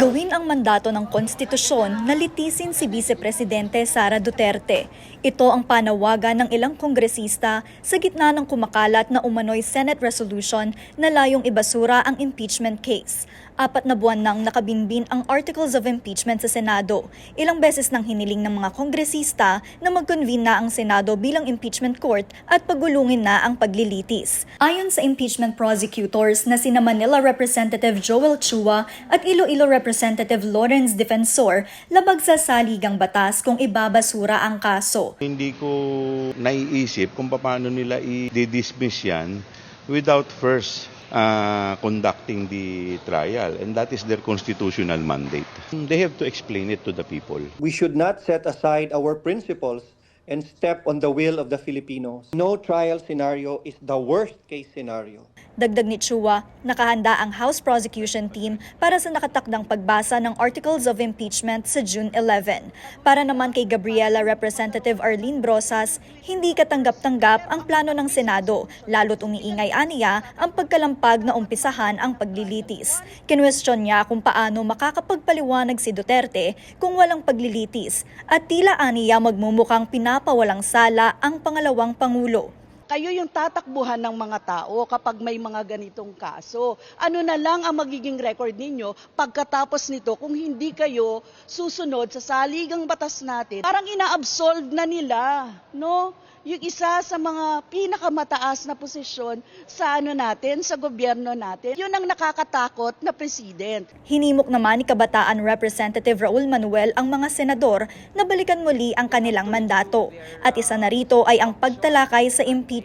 Gawin ang mandato ng konstitusyon na litisin si Vice Presidente Sara Duterte. Ito ang panawagan ng ilang kongresista sa gitna ng kumakalat na umano'y Senate resolution na layong ibasura ang impeachment case. Apat na buwan nang nakabinbin ang articles of impeachment sa Senado. Ilang beses nang hiniling ng mga kongresista na mag-convene na ang Senado bilang impeachment court at pagulungin na ang paglilitis. Ayon sa impeachment prosecutors na sina Manila Representative Joel Chua at Iloilo Representative Lawrence Defensor, labag sa saligang batas kung ibabasura ang kaso. Hindi ko naiisip kung paano nila i-dismiss yan without first uh, conducting the trial. And that is their constitutional mandate. They have to explain it to the people. We should not set aside our principles and step on the will of the Filipinos. No trial scenario is the worst case scenario. Dagdag ni Chua, nakahanda ang House Prosecution Team para sa nakatakdang pagbasa ng Articles of Impeachment sa June 11. Para naman kay Gabriela Representative Arlene Brosas, hindi katanggap-tanggap ang plano ng Senado, lalo't umiingay aniya ang pagkalampag na umpisahan ang paglilitis. Kinwestiyon niya kung paano makakapagpaliwanag si Duterte kung walang paglilitis at tila aniya magmumukhang pinapawalang sala ang pangalawang Pangulo. Kayo yung tatakbuhan ng mga tao kapag may mga ganitong kaso. Ano na lang ang magiging record ninyo pagkatapos nito kung hindi kayo susunod sa saligang batas natin. Parang ina-absolve na nila, no? Yung isa sa mga pinakamataas na posisyon sa ano natin, sa gobyerno natin. Yun ang nakakatakot na president. Hinimok naman ni Kabataan Representative Raul Manuel ang mga senador na balikan muli ang kanilang mandato. At isa na rito ay ang pagtalakay sa impeachment.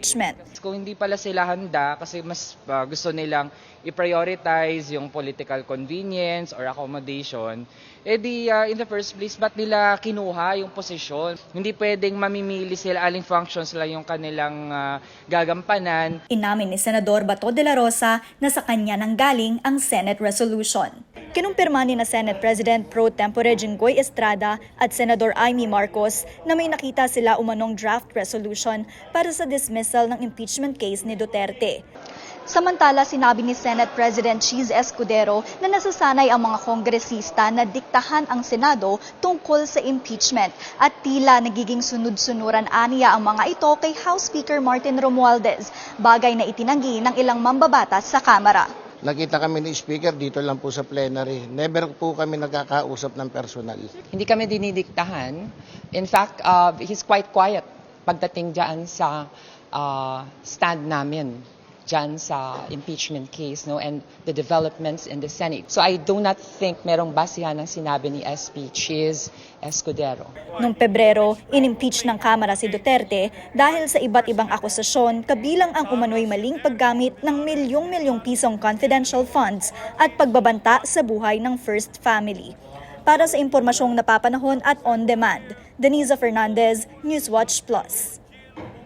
Kung hindi pala sila handa kasi mas uh, gusto nilang i-prioritize yung political convenience or accommodation, eh di uh, in the first place, ba't nila kinuha yung posisyon? Hindi pwedeng mamimili sila aling functions lang yung kanilang uh, gagampanan. Inamin ni Senador Bato de la Rosa na sa kanya nang galing ang Senate resolution. Kinumpirma ni na Senate President Pro Tempore Jinggoy Estrada at Senador Amy Marcos na may nakita sila umanong draft resolution para sa dismissal ng impeachment case ni Duterte. Samantala, sinabi ni Senate President Cheese Escudero na nasasanay ang mga kongresista na diktahan ang Senado tungkol sa impeachment at tila nagiging sunod-sunuran aniya ang mga ito kay House Speaker Martin Romualdez, bagay na itinanggi ng ilang mambabatas sa Kamara. Nakita kami ni Speaker dito lang po sa plenary. Never po kami nagkakausap ng personal. Hindi kami dinidiktahan. In fact, uh, he's quite quiet pagdating dyan sa uh, stand namin dyan sa impeachment case no and the developments in the Senate. So I do not think merong basihan ng sinabi ni SP Chiz Escudero. Noong Pebrero, inimpeach ng Kamara si Duterte dahil sa iba't ibang akusasyon kabilang ang umano'y maling paggamit ng milyong-milyong pisong confidential funds at pagbabanta sa buhay ng First Family. Para sa impormasyong napapanahon at on demand, Denisa Fernandez, Newswatch Plus.